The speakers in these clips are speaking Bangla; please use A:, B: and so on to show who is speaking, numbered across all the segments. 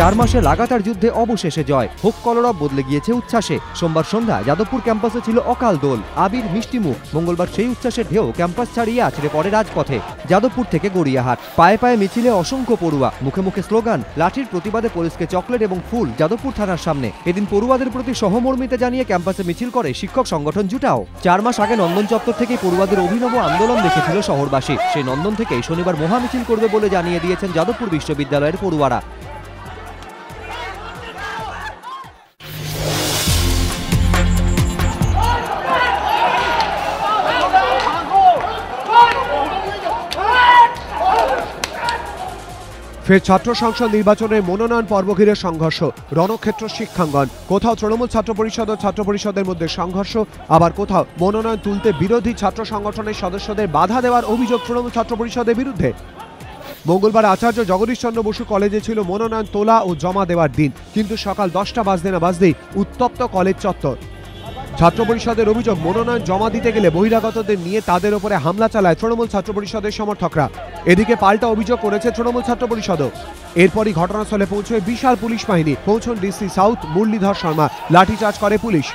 A: চার মাসে লাগাতার যুদ্ধে অবশেষে জয়। হোক কলরব বদলে গিয়েছে উচ্ছ্বাসে। সোমবার সন্ধ্যা যাদবপুর ক্যাম্পাসে ছিল অকাল দোল। আবির মিষ্টিমুখ মঙ্গলবার সেই উচ্ছ্বাসের ঢেউ ক্যাম্পাস ছাড়িয়ে আছড়ে পড়ে রাজপথে। যাদবপুর থেকে গড়িয়াহাট। পায়ে পায়ে মিছিলে অসংখ্য পড়ুয়া। মুখে মুখে স্লোগান, লাঠির প্রতিবাদে পুলিশকে চকলেট এবং ফুল যাদবপুর থানার সামনে। এদিন পড়ুয়াদের প্রতি সহমর্মিতা জানিয়ে ক্যাম্পাসে মিছিল করে শিক্ষক সংগঠন জুটাও। চার মাস আগে নন্দন চত্বর থেকেই পড়ুয়াদের অভিনব আন্দোলন দেখেছিল শহরবাসী। সেই নন্দন থেকেই শনিবার মহামিছিল করবে বলে জানিয়ে দিয়েছেন যাদবপুর বিশ্ববিদ্যালয়ের পড়ুয়ারা।
B: ফের ছাত্র সংসদ নির্বাচনের মনোনয়ন পর্ব ঘিরে সংঘর্ষ। রণক্ষেত্র শিক্ষাঙ্গন। কোথাও তৃণমূল ছাত্র পরিষদ ও ছাত্র পরিষদের মধ্যে সংঘর্ষ, আবার কোথাও মনোনয়ন তুলতে বিরোধী ছাত্র সংগঠনের সদস্যদের বাধা দেওয়ার অভিযোগ তৃণমূল ছাত্র পরিষদের বিরুদ্ধে। মঙ্গলবার আচার্য জগদীশচন্দ্র বসু কলেজে ছিল মনোনয়ন তোলা ও জমা দেওয়ার দিন, কিন্তু সকাল দশটা বাজতে না বাজতেই উত্তপ্ত কলেজ চত্বর। ছাত্র পরিষদের অভিযোগ, মনোনয়ন জমা দিতে গেলে বহিরাগতদের নিয়ে তাদের উপরে হামলা চালায় তৃণমূল ছাত্র পরিষদের সমর্থকরা। এদিকে পাল্টা অভিযোগ করেছে তৃণমূল ছাত্র পরিষদও। এরপরই ঘটনাস্থলে পৌঁছয় বিশাল পুলিশ বাহিনী, পৌঁছন ডিসি সাউথ মুরলীধর শর্মা। লাঠিচার্জ করে পুলিশ।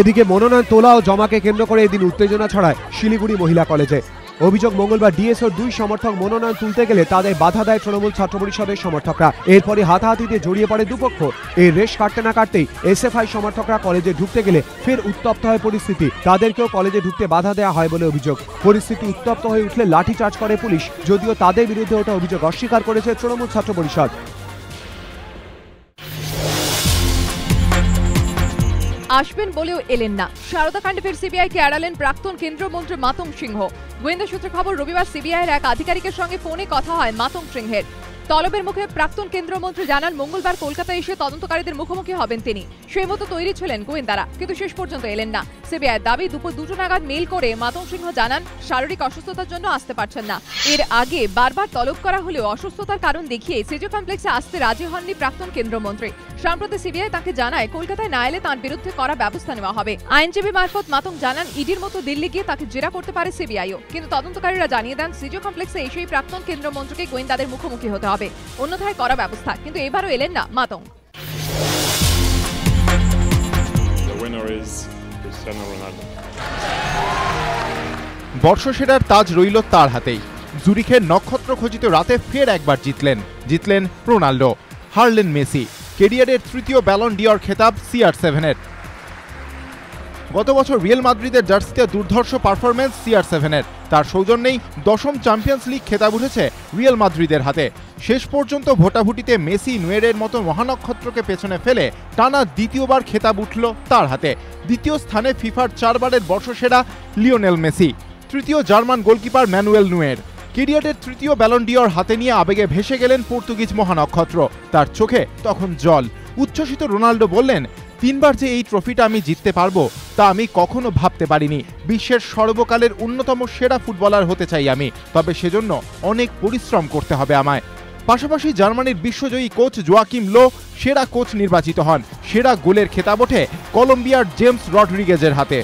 B: এদিকে মনোনয়ন তোলা ও জমাকে কেন্দ্র করে এদিন উত্তেজনা ছড়ায় শিলিগুড়ি মহিলা কলেজে। অভিযোগ মঙ্গলবার ডিএসওর দুই সমর্থক মনোনয়ন তুলতে গেলে তাদের বাধা দেয় তৃণমূল ছাত্র পরিষদের সমর্থকরা। এরপরই হাতাহাতিতে জড়িয়ে পড়ে দুপক্ষ। এই রেশ কাটতে না কাটতেই এসএফআই সমর্থকরা কলেজে ঢুকতে গেলে ফের উত্তপ্ত হয় পরিস্থিতি। তাদেরকেও কলেজে ঢুকতে বাধা দেওয়া হয় বলে অভিযোগ। পরিস্থিতি উত্তপ্ত হয়ে উঠলে লাঠিচার্জ করে পুলিশ, যদিও তাদের বিরুদ্ধে ওটা অভিযোগ অস্বীকার করেছে তৃণমূল ছাত্র পরিষদ।
C: আসবেন বলেও এলেন না। সারদা কাণ্ডে ফের সিবিআইকে এড়ালেন প্রাক্তন কেন্দ্রীয় মন্ত্রী মাতং সিংহ। গোয়েন্দা সূত্রে খবর, রবিবার সিবিআইয়ের এক আধিকারিকের সঙ্গে ফোনে কথা হয় মাতং সিংহের। তলবের মুখে প্রাক্তন কেন্দ্রীয় মন্ত্রী জানান, মঙ্গলবার কলকাতায় এসে তদন্তকারীদের মুখোমুখি হবেন তিনি। সেই মতো তৈরি ছিলেন গোয়েন্দারা, কিন্তু শেষ পর্যন্ত এলেন না। সিবিআইয়ের দাবি, দুপুর দুটো নাগাদ মেইল করে মাতং সিংহ জানান, শারীরিক অসুস্থতার জন্য আসতে পারছেন না। এর আগে বারবার তলব করা হলেও অসুস্থতার কারণ দেখিয়ে সিজো কমপ্লেক্সে আসতে রাজি হননি প্রাক্তন কেন্দ্রমন্ত্রী। সম্প্রতি সিবিআই তাকে জানায়, কলকাতায় না এলে তাঁর বিরুদ্ধে করা ব্যবস্থা নেওয়া হবে। আইনজীবী মারফত মাতং জানান, ইডির মতো দিল্লি গিয়ে তাকে জেরা করতে পারে সিবিআইও। কিন্তু তদন্তকারীরা জানিয়ে দেন সিজো কমপ্লেক্সে এসেই প্রাক্তন কেন্দ্রমন্ত্রীকে গোয়েন্দাদের মুখোমুখি হতে হবে। অন্যথায় করা ব্যবস্থা, কিন্তু এবারও এলেন না মাতং
D: is Cristiano রোনাল্ডো
E: বর্ষসেরার তাজ রইল তার হাতেই। জুরিখের নক্ষত্র খচিত রাতে ফের একবার জিতলেন। জিতলেন রোনাল্ডো হারলেন মেসি। কেরিয়ারের তৃতীয় ব্যালন ডিওর খেতাব সিআর সেভেনের গত বছর রিয়েল মাদ্রিদের জার্সিতে দুর্ধর্ষ পারফরমেন্স সিআর সেভেনের তার সৌজন্যেই দশম চ্যাম্পিয়ন্স লিগ খেতাব উঠেছে রিয়েল মাদ্রিদের হাতে। শেষ পর্যন্ত ভোটাভুটিতে মেসি, নুয়েরের মতো মহানক্ষত্রকে পেছনে ফেলে টানা দ্বিতীয়বার খেতাব উঠল তার হাতে। দ্বিতীয় স্থানে ফিফার চারবারের বর্ষসেরা লিওনেল মেসি, তৃতীয় জার্মান গোলকিপার ম্যানুয়েল নুয়ের। কেরিয়ারের তৃতীয় ব্যালন ডিওর হাতে নিয়ে আবেগে ভেসে গেলেন পর্তুগিজ মহানক্ষত্র। তার চোখে তখন জল। উচ্ছ্বসিত রোনাল্ডো বললেন তিনবার যে এই ট্রফিটা আমি জিততে পারব, তা আমি কখনো ভাবতে পারিনি। বিশ্বের সর্বকালের অন্যতম সেরা ফুটবলার হতে চাই আমি, তবে সেজন্য অনেক পরিশ্রম করতে হবে আমায়। পাশাপাশি জার্মানির বিশ্বজয়ী কোচ জোয়াকিম লো সেরা কোচ নির্বাচিত হন। সেরা গোলের খেতাব ওঠে কলম্বিয়ার জেমস রডরিগেজের হাতে।